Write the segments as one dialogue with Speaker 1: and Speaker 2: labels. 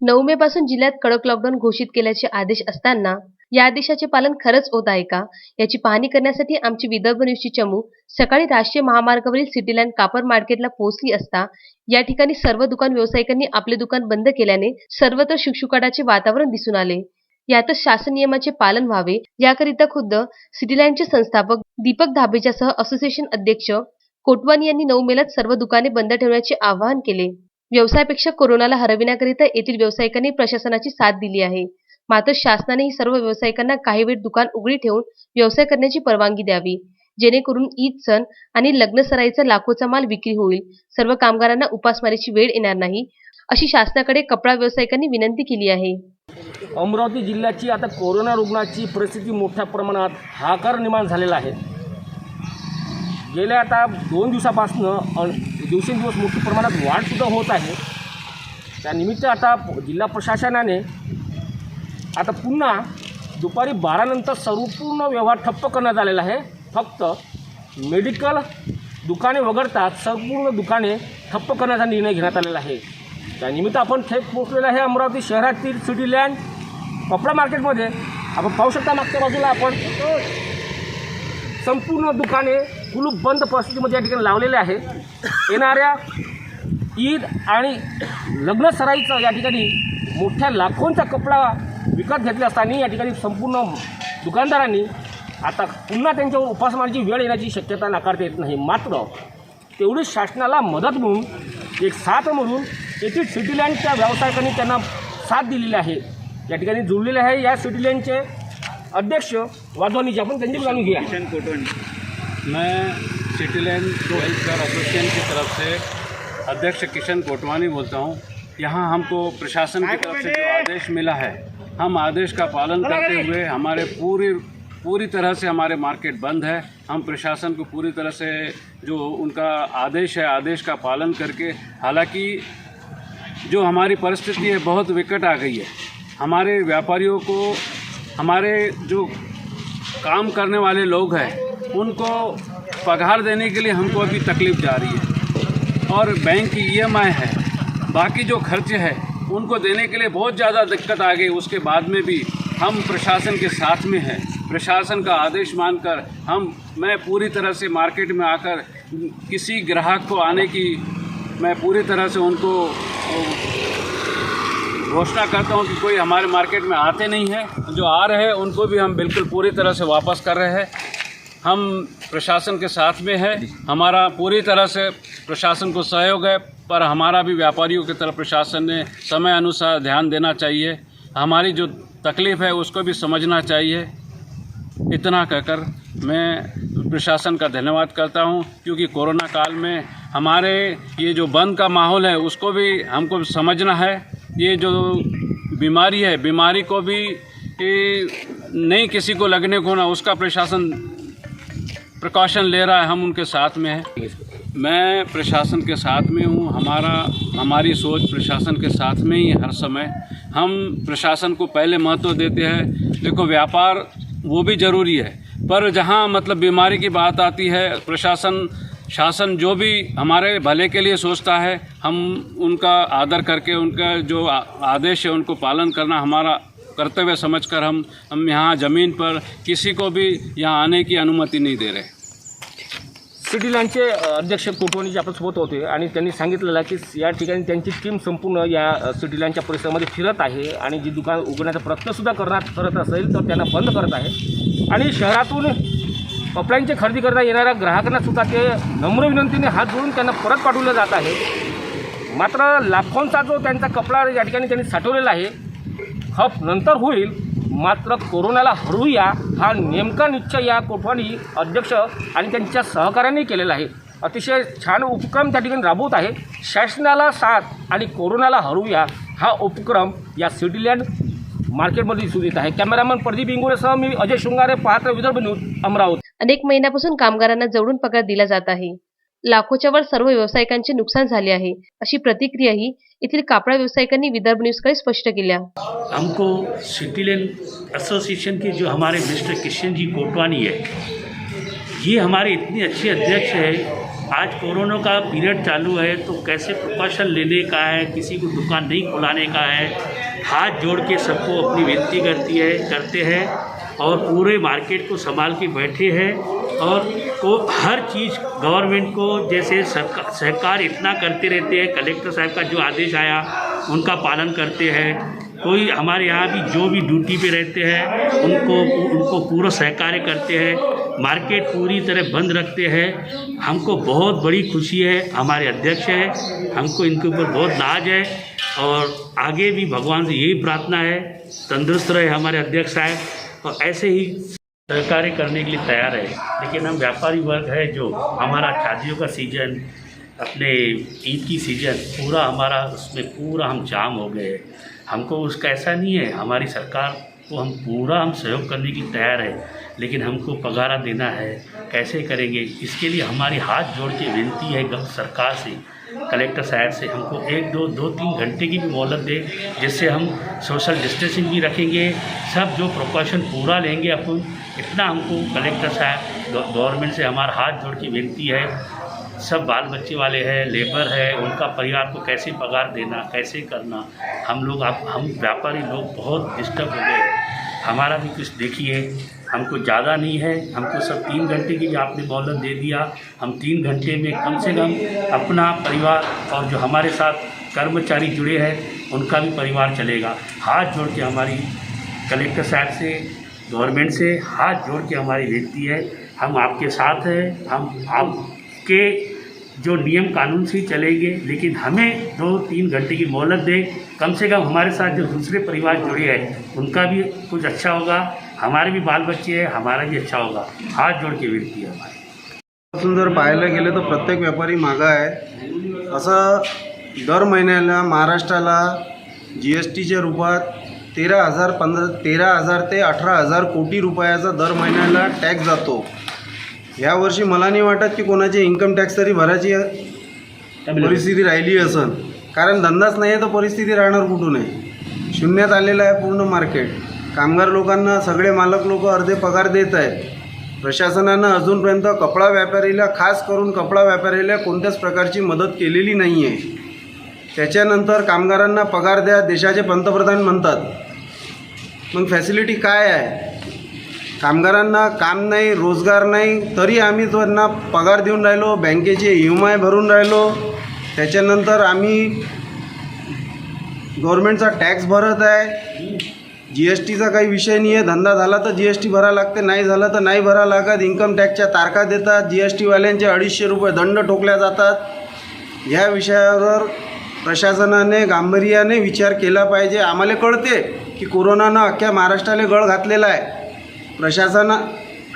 Speaker 1: नऊ मे पासून जिल्ह्यात कडक लॉकडाऊन घोषित केल्याचे आदेश असताना या आदेशाचे पालन खरंच होत आहे का? याची पाहणी करण्यासाठी आमची विदर्भ न्यूजची चमू सकाळी राष्ट्रीय महामार्गावरील सिटीलँड कापड मार्केटला पोहोचली असता या ठिकाणी सर्व दुकान व्यावसायिकांनी आपले दुकान बंद केल्याने सर्वत्र शुकशुकाटाचे वातावरण दिसून आले. यातच शासन नियमाचे पालन व्हावे याकरिता खुद्द सिटीलँडचे संस्थापक दीपक धाबेच्यासह असोसिएशन अध्यक्ष कोटवानी यांनी नऊ मेलाच सर्व दुकाने बंद ठेवण्याचे आवाहन केले. व्यवसायापेक्षा कोरोनाला हरविण्याकरिता येथील व्यावसायिकांनी प्रशासनाची साथ दिली आहे. मात्र शासनाने सर्व व्यावसायिकांना काही वेळ दुकान उघडी ठेवून व्यवसाय करण्याची परवानगी द्यावी. जेणेकरून ईद सण आणि लग्न सराईचा लाखोचा माल विक्री होईल. सर्व कामगारांना उपासमारीची वेळ येणार नाही अशी शासनाकडे कपडा व्यावसायिकांनी विनंती केली आहे.
Speaker 2: अमरावती जिल्ह्याची आता कोरोना रुग्णाची परिस्थिती मोठ्या प्रमाणात हाकार निर्माण झालेला आहे. गेल्या आता दोन दिवसापासून दिवसेंदिवस मोठ्या प्रमाणात वाढसुद्धा होत आहे. त्यानिमित्त आता जिल्हा प्रशासनाने आता पुन्हा दुपारी बारानंतर संपूर्ण व्यवहार ठप्प करण्यात आलेला आहे. फक्त मेडिकल दुकाने वगळता संपूर्ण दुकाने ठप्प करण्याचा निर्णय घेण्यात आलेला आहे. त्यानिमित्त आपण थेट पोहोचलेलं आहे अमरावती शहरातील सिटी लँड कपडा मार्केटमध्ये. आपण पाहू शकता मागच्या बाजूला आपण संपूर्ण दुकाने कुलूप बंद परिस्थितीमध्ये या ठिकाणी लावलेले आहे. येणाऱ्या ईद आणि लग्न सराईचं या ठिकाणी मोठ्या लाखोंचा कपडा विकत घेतला असताना या ठिकाणी संपूर्ण दुकानदारांनी आता पुन्हा त्यांच्या उपासमानाची वेळ येण्याची शक्यता नाकारता येत नाही. मात्र तेवढी शासनाला मदत म्हणून एक साथ म्हणून येथील सिटीलँडच्या व्यावसायिकांनी त्यांना साथ दिलेली आहे. या ठिकाणी जुळलेले आहे. या सिटीलँडचे अध्यक्ष वाधवानीचे आपण त्यांची जाणून घेऊया
Speaker 3: किशन कोटवानी मैं सिटीलैंड वेलफेयर एसोसिएशन की तरफ़ से अध्यक्ष किशन कोटवानी बोलता हूँ। यहाँ हमको प्रशासन की तरफ़ से जो आदेश मिला है हम आदेश का पालन करते हुए हमारे पूरी पूरी तरह से हमारे मार्केट बंद है। हम प्रशासन को पूरी तरह से जो उनका आदेश है आदेश का पालन करके हालाँकि जो हमारी परिस्थिति है बहुत विकट आ गई है। हमारे व्यापारियों को हमारे जो काम करने वाले लोग हैं उनको पगार देने के लिए हमको अभी तकलीफ़ जा रही है। और बैंक की ईएमआई है। बाकी जो खर्च है, उनको देने के लिए बहुत ज़्यादा दिक्कत आ गई। उसके बाद में भी हम प्रशासन के साथ में हैं। प्रशासन का आदेश मानकर हम, मैं पूरी तरह से मार्केट में आकर किसी ग्राहक को आने की, मैं पूरी तरह से उनको, घोषणा करता हूँ कि कोई हमारे मार्केट में आते नहीं हैं। जो आ रहे हैं, उनको भी हम बिल्कुल पूरी तरह से वापस कर रहे हैं। हम प्रशासन के साथ में है। हमारा पूरी तरह से प्रशासन को सहयोग है, पर हमारा भी व्यापारियों की तरफ़ प्रशासन ने समय अनुसार ध्यान देना चाहिए। हमारी जो तकलीफ़ है, उसको भी समझना चाहिए। इतना कहकर मैं प्रशासन का धन्यवाद करता हूँ, क्योंकि कोरोना काल में हमारे ये जो बंद का माहौल है, उसको भी हमको समझना है। ये जो बीमारी है, बीमारी को भी नहीं किसी को लगने को ना, उसका प्रशासन प्रिकॉशन ले रहा है, हम उनके साथ में हैं। मैं प्रशासन के साथ में हूँ, हमारा, हमारी सोच प्रशासन के साथ में ही हर समय। हम प्रशासन को पहले महत्व देते हैं। देखो, व्यापार वो भी ज़रूरी है, पर जहाँ मतलब बीमारी की बात आती है, प्रशासन, शासन जो भी हमारे भले के लिए सोचता है, हम उनका आदर करके, उनका जो आदेश है, उनको पालन करना हमारा कर्तव्य समझकर हम हम यहाँ ज़मीन पर किसी को भी यहाँ आने की अनुमति नहीं दे रहे।
Speaker 2: सिटीलँडचे अध्यक्ष कोटवानीजी आपल्यासोबत होते आणि त्यांनी सांगितलेलं आहे की या ठिकाणी त्यांची टीम संपूर्ण या सिटीलँडच्या परिसरामध्ये फिरत आहे आणि जी दुकान उघडण्याचा प्रयत्नसुद्धा करण्यात करत असेल तर त्यांना बंद करत आहे. आणि शहरातून कपड्यांची खरेदी करता येणाऱ्या ग्राहकांनासुद्धा ते नम्र विनंतीने हात जोडून त्यांना परत पाठवलं जात आहे. मात्र लाखोंचा जो त्यांचा कपडा या ठिकाणी त्यांनी साठवलेला आहे खप नंतर होईल. मात्र कोरोनाला हरवूया हा नेमका निश्चय या कोठवानी अध्यक्ष आणि त्यांच्या सहकाऱ्यांनी केलेला आहे. अतिशय छान उपक्रम त्या ठिकाणी राबवत आहे. शासनाला साथ आणि कोरोनाला हरवूया हा उपक्रम या सिटीलँड मार्केटमध्ये दिसून येत आहे. कॅमेरामॅन प्रदीप इंगोरेसह मी अजय शृंगारे पाहत्र विदर्भ न्यूज अमरावती.
Speaker 1: अनेक महिन्यापासून कामगारांना जवळून पगार दिला जात आहे. लाखोच्या वर सर्व व्यावसायिकांचे नुकसान झाले आहे. अशी प्रतिक्रियाही येथील कापडा व्यावसायिकांनी विदर्भ न्यूजकडे स्पष्ट केल्या.
Speaker 4: हमको सिटीलैंड एसोसिएशन के जो हमारे मिस्टर किशन जी कोटवानी है, ये हमारे इतने अच्छे अध्यक्ष है। आज कोरोना का पीरियड चालू है तो कैसे प्रिकॉशन लेने का है, किसी को दुकान नहीं खुलाने का है? हाथ जोड़ के सबको अपनी विनती करती है, करते हैं और पूरे मार्केट को संभाल के बैठे हैं और को हर चीज़ गवर्नमेंट को जैसे सरकार इतना करते रहते हैं, कलेक्टर साहब का जो आदेश आया, उनका पालन करते हैं। कोई हमारे यहाँ भी जो भी ड्यूटी पे रहते हैं, उनको उनको पूरा सहकार्य करते हैं, मार्केट पूरी तरह बंद रखते हैं। हमको बहुत बड़ी खुशी है, हमारे अध्यक्ष हैं, हमको इनके ऊपर बहुत नाज है और आगे भी भगवान से यही प्रार्थना है, तंदुरुस्त रहे हमारे अध्यक्ष साहब और ऐसे ही सहकार्य करने के लिए तैयार है। लेकिन हम व्यापारी वर्ग है जो हमारा शादियों का सीजन अपने ईद की सीजन पूरा हमारा उसमें पूरा हम जाम हो गए। हमको उसका ऐसा नहीं है हमारी सरकार को हम पूरा हम सहयोग करने के लिए तैयार है लेकिन हमको पगारा देना है। कैसे करेंगे इसके लिए हमारी हाथ जोड़ के विनती है सरकार से, कलेक्टर साहब से, हमको एक, दो दो, तीन घंटे की भी मोहलत दे, जिससे हम सोशल डिस्टेंसिंग भी रखेंगे, सब जो प्रिकॉशन पूरा लेंगे अपन, इतना हमको कलेक्टर साहब गवर्नमेंट से हमारा हाथ जोड़ के विनती है सब बाल बच्चे वाले हैं लेबर है, उनका परिवार को कैसे पगार देना, कैसे करना, हम लोग आप, हम व्यापारी लोग बहुत डिस्टर्ब हो गए। हमारा भी कुछ देखिए हमको ज़्यादा नहीं है, हमको सब तीन घंटे की आपने मोहलत दे दिया, हम तीन घंटे में कम से कम अपना परिवार और जो हमारे साथ कर्मचारी जुड़े हैं, उनका भी परिवार चलेगा। हाथ जोड़ के हमारी कलेक्टर साहब से, गवर्नमेंट से हाथ जोड़ के हमारी विनती है, हम आपके साथ हैं, हम आपके जो नियम कानून से ही चलेंगे, लेकिन हमें दो तीन घंटे की मोहलत दे। कम से कम हमारे साथ जो दूसरे परिवार जुड़े हैं, उनका भी कुछ अच्छा होगा। हमारे भी बाल बच्चे हैं हमारा भी अच्छा होगा। हाथ जोड़ के विनती है हमारी।
Speaker 5: पासून जर पाहायला गेलं तर प्रत्येक व्यापारी मागं आहे. असं दर महिन्याला महाराष्ट्राला जी एस टीच्या रूपात तेरा हजार पंधरा तेरा हजार ते अठरा हजार कोटी रुपयाचा दर महिन्याला टॅक्स जातो. यावर्षी मला नाही वाटत की कोणाची इन्कम टॅक्स तरी भरायची परिस्थिती राहिली असन. कारण धंदाच नाही आहे तर परिस्थिती राहणार कुठून आहे? शून्यात आलेलं आहे पूर्ण मार्केट कामगार लोकांना सगळे मालक लोक अर्धे पगार देत आहेत. प्रशासनानं अजूनपर्यंत कपडा व्यापारीला खास करून कपडा व्यापारीला कोणत्याच प्रकारची मदत केलेली नाही आहे त्याच्यानंतर कामगारांना पगार द्या देशाचे पंतप्रधान म्हणतात. मग फॅसिलिटी काय आहे? कामगारांना काम नाही रोजगार नाही तरी आम्ही त्यांना पगार देऊन राहिलो बँकेचे ई एम आय भरून राहिलो. त्याच्यानंतर आम्ही गव्हर्मेंटचा टॅक्स भरत आहे. जी एस टीचा काही विषय नाही आहे धंदा झाला तर जी एस टी भरावं लागते. नाही झालं तर नाही भरावं लागत. इन्कम टॅक्सच्या तारखा देतात. जी एस टीवाल्यांचे अडीचशे रुपये दंड ठोकल्या जातात. ह्या विषयावर प्रशासनाने गांभीर्याने विचार केला पाहिजे. आम्हाला कळते की कोरोनानं अख्ख्या महाराष्ट्राला गळ घातलेला आहे. प्रशासन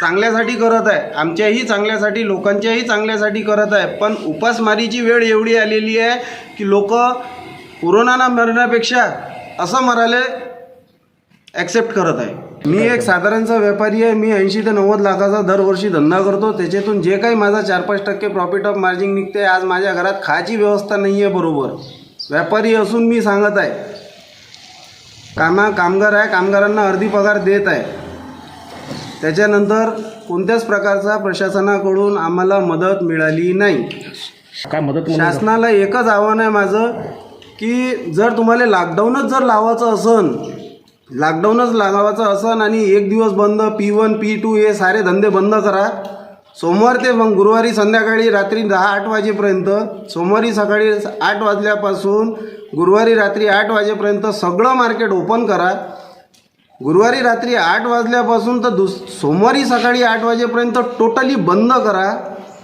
Speaker 5: चांगल्यासाठी करत आहे. आमच्याही चांगल्यासाठी लोकांच्याही चांगल्यासाठी करत आहे. पण उपासमारीची वेळ एवढी आलेली आहे की लोक कोरोनानं मरण्यापेक्षा असं मराले ॲक्सेप्ट करत आहे. मी एक साधारणचा व्यापारी आहे मी ऐंशी ते नव्वद लाखाचा दरवर्षी धंदा करतो. त्याच्यातून जे काही माझा चार पाच टक्के प्रॉफिट ऑफ मार्जिन निघते आज माझ्या घरात खायची व्यवस्था नाही आहे बरोबर. व्यापारी असून मी सांगत आहे. कामा कामगार आहे कामगारांना अर्धी पगार देत आहे. त्याच्यानंतर कोणत्याच प्रकारचा प्रशासनाकडून आम्हाला मदत मिळाली नाही.
Speaker 2: काय मदत म्हणून?
Speaker 5: शासनाला एकच आव्हान आहे माझं की जर तुम्हाला लॉकडाऊनच जर लावायचं असन लॉकडाऊनच लागावाचं असन आणि एक दिवस बंद पी वन पी टू हे सारे धंदे बंद करा. सोमवार ते मग गुरुवारी संध्याकाळी रात्री दहा आठ वाजेपर्यंत सोमवारी सकाळी आठ वाजल्यापासून गुरुवारी रात्री आठ वाजेपर्यंत सगळं मार्केट ओपन करा. गुरुवारी रात्री आठ वाजल्यापासून तर दुस सोमवारी सकाळी आठ वाजेपर्यंत टोटली बंद करा.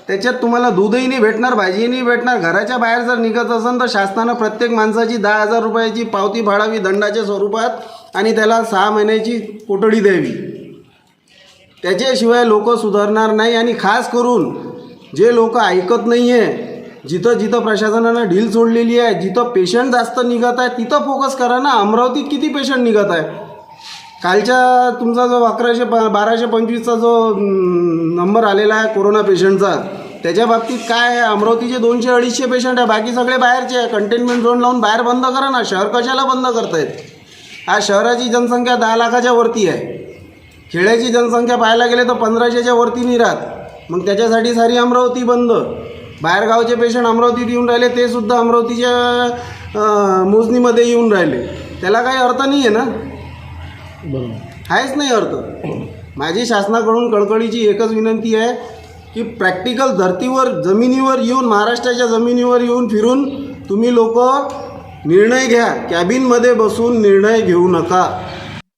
Speaker 5: त्याच्यात तुम्हाला दूधही नाही भेटणार भाजीही नाही भेटणार. घराच्या बाहेर जर निघत असेल तर शासनानं प्रत्येक माणसाची दहा हजार रुपयाची पावती भाडावी दंडाच्या स्वरूपात आणि त्याला सहा महिन्याची कोठडी द्यावी. त्याच्याशिवाय लोक सुधारणार नाही आणि खास करून जे लोक ऐकत नाही आहे जिथं जिथं प्रशासनानं ढील सोडलेली आहे जिथं पेशंट जास्त निघत आहे तिथं फोकस करा ना. अमरावतीत किती पेशंट निघत आहे? कालच्या तुमचा जो अकराशे प बाराशे पंचवीसचा जो नंबर आलेला आहे कोरोना पेशंटचा त्याच्या बाबतीत काय आहे? अमरावतीचे दोनशे अडीचशे पेशंट आहे बाकी सगळे बाहेरचे आहे. कंटेनमेंट झोन लावून बाहेर बंद करा ना. शहर कशाला बंद करतायत? आज शहराची जनसंख्या दहा लाखाच्या वरती आहे. खेड्याची जनसंख्या पाहायला गेले तर पंधराशेच्या वरती नाही राहत. मग त्याच्यासाठी सारी अमरावती बंद. बाहेरगावचे पेशंट अमरावतीत येऊन राहिले ते सुद्धा अमरावतीच्या मोजणीमध्ये येऊन राहिले. त्याला काही अर्थ नाही आहे ना? आहेच नाही अर्थ. माझी शासनाकडून कळकळीची एकच विनंती आहे की प्रॅक्टिकल धर्तीवर जमिनीवर येऊन महाराष्ट्राच्या जमिनीवर येऊन फिरून तुम्ही लोक निर्णय घ्या. कॅबिनमध्ये बसून निर्णय घेऊ नका.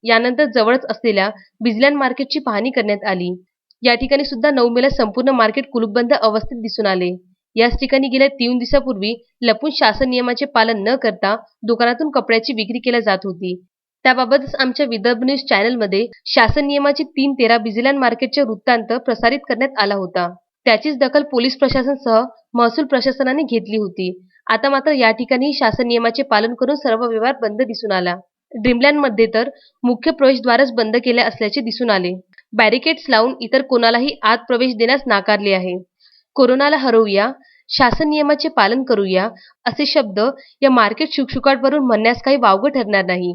Speaker 1: यानंतर जवळच असलेल्या बिजलँड मार्केटची पाहणी करण्यात आली. या ठिकाणी सुद्धा नऊ मेला संपूर्ण मार्केट कुलूपबंद अवस्थेत दिसून आले. याच ठिकाणी गेल्या तीन दिवसापूर्वी लपून शासन नियमाचे पालन न करता दुकानातून कपड्याची विक्री केली जात होती. त्याबाबतच आमच्या विदर्भ न्यूज चॅनलमध्ये शासन नियमाचे तीन तेरा बिझिलँड मार्केटचे वृत्तांत प्रसारित करण्यात आला होता. त्याचीच दखल पोलीस प्रशासनसह महसूल प्रशासनाने घेतली होती. आता मात्र या ठिकाणी शासन नियमाचे पालन करून सर्व व्यवहार बंद दिसून आला. ड्रीमलँडमध्ये तर मुख्य प्रवेशद्वारच बंद केले असल्याचे दिसून आले. बॅरिकेड्स लावून इतर कोणालाही आत प्रवेश देण्यास नाकारले आहे. कोरोनाला हरवूया शासन नियमाचे पालन करूया असे शब्द या मार्केट शुकशुकाटवरून म्हणण्यास काही वावगं ठरणार नाही.